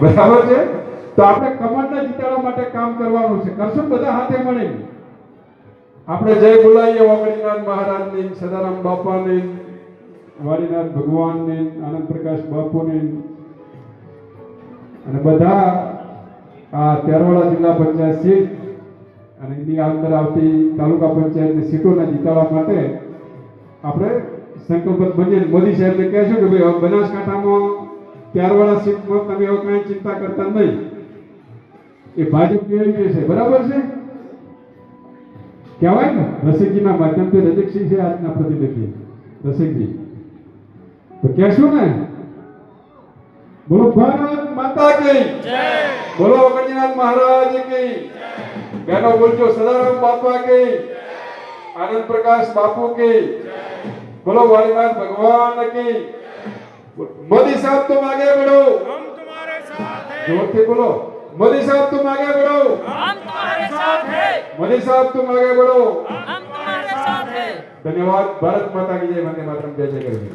બરાબર છે? તો આપણે કમળને જીતાડવા માટે કામ કરવાનું છે. કરશું બધા હાથે મળી આપણે જય બોલાઈએ વાવડીનાથ મહારાજની, સદારામ બાપાની વાડીનાથ ભગવાનની, આનંદ પ્રકાશ બાપુની. અને બધા આ તેરવાડા જિલ્લા પંચાયત સીટ અને એની અંદર આવતી તાલુકા પંચાયતની સીટોને જીતાડવા માટે આપણે સંકલ્પબદ્ધ બનીએ મોદી સાહેબને કહેશું કે ભાઈ બનાસકાંઠામાં ત્યારવાળા સીટમાં તમે હવે કાંઈ ચિંતા કરતા નહીં. એ ભાજપ કેવી છે બરાબર છે? કહેવાય ને રસિકજીના માધ્યમથી રજકસિંહ છે આજના પ્રતિનિધિ. રસિકજી. તો કહેશું ને? બોલો ભારત માતા કી બોલો ગણનાથ મહારાજ કી બેનો બોલજો સદારામ બાપા કી આનંદ પ્રકાશ બાપુ કી બોલો વાલીનાથ ભગવાન કી મોદી સાહેબ તું આગે બઢો હમ તુમારે સાથ. હે જોરથી બોલો. મોદી સાહેબ તું આગે બઢો હમ તુમારે સાથ. હે મોદી સાહેબ તું આગે બઢો હમ તુમારે સાથ. હે ધન્યવાદ. ભારત માતા કી જય. વંદે માતરમ. જય જય કરવી